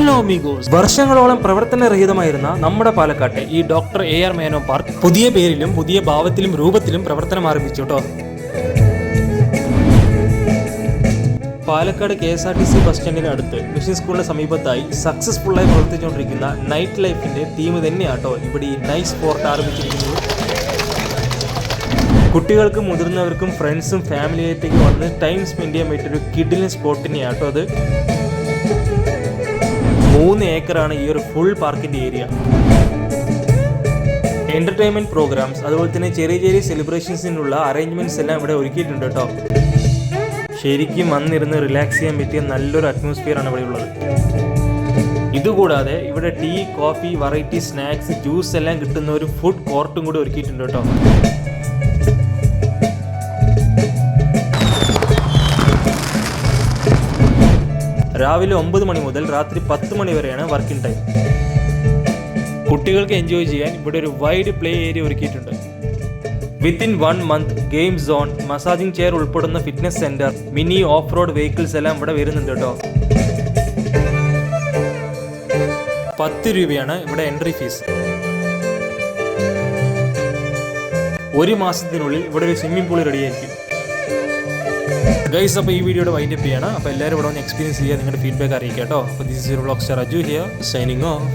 Hello മിഗോസ് വർഷങ്ങളോളം പ്രവർത്തനരഹിതമായിരുന്ന നമ്മുടെ പാലക്കാട്ടെ ഈ doctor A R Menon park പുതിയ പേരിലും പുതിയ ഭാവത്തിലും രൂപത്തിലും പ്രവർത്തനം ആരംഭിച്ചു കേട്ടോ Palakkad K S R T C bus സ്റ്റാൻഡിന് അടുത്ത് മിഷൻ സ്കൂളിന് സമീപത്തായി സക്സസ്ഫുള്ളായി പ്രവർത്തിച്ചുകൊണ്ടിരിക്കുന്ന നൈറ്റ് ലൈഫിന്റെ ടീം തന്നെയാട്ടോ ഇവിടെ ഈ നൈറ്റ് സ്പോർട്ട് ആരംഭിച്ചിരിക്കുന്നത്. കുട്ടികൾക്കും മുതിർന്നവർക്കും ഫ്രണ്ട്സും ഫാമിലിയായിട്ടേക്ക് വന്ന് ടൈം സ്പെൻഡ് ചെയ്യാൻ പറ്റിയൊരു കിഡിലിൻ സ്പോട്ടിനെയാട്ടോ അത്. മൂന്ന് ഏക്കറാണ് ഈ ഒരു ഫുൾ പാർക്കിന്റെ ഏരിയ എന്റർടൈൻമെന്റ് പ്രോഗ്രാംസ് അതുപോലെ തന്നെ ചെറിയ ചെറിയ സെലിബ്രേഷൻസിനുള്ള അറേഞ്ച്മെന്റ്സ് എല്ലാം ഇവിടെ ഒരുക്കിയിട്ടുണ്ട് കേട്ടോ. ശരിക്കും വന്നിരുന്ന് റിലാക്സ് ചെയ്യാൻ പറ്റിയ നല്ലൊരു അറ്റ്മോസ്ഫിയർ ആണ് ഇവിടെ ഉള്ളത്. ഇതുകൂടാതെ ഇവിടെ tea coffee variety snacks juice എല്ലാം കിട്ടുന്ന ഒരു ഫുഡ് കോർട്ടും കൂടി ഒരുക്കിയിട്ടുണ്ട് കേട്ടോ. രാവിലെ ഒമ്പത് മണി മുതൽ രാത്രി പത്ത് മണി വരെയാണ് വർക്കിംഗ് ടൈം. കുട്ടികൾക്ക് എൻജോയ് ചെയ്യാൻ ഇവിടെ ഒരു വൈഡ് പ്ലേ ഏരിയ ഒരുക്കിയിട്ടുണ്ട്. Within one month game zone massaging chair ഉൾപ്പെടുന്ന fitness centre mini off road vehicles എല്ലാം ഇവിടെ വരുന്നുണ്ട് കേട്ടോ. പത്ത് രൂപയാണ് ഇവിടെ എൻട്രി ഫീസ് ഒരു മാസത്തിനുള്ളിൽ ഇവിടെ ഒരു സ്വിമ്മിംഗ് പൂൾ റെഡിയായിരിക്കും ഗൈസ് അപ്പോൾ ഈ വീഡിയോയുടെ വൈൻഡപ്പ് ചെയ്യണം. അപ്പോൾ എല്ലാവരും ഇവിടെ ഒന്ന് എക്സ്പീരിയൻസ് ചെയ്യുക നിങ്ങളുടെ ഫീഡ്ബാക്ക് അറിയിക്കാം കേട്ടോ. അപ്പോൾ this is your blog star Aju here signing off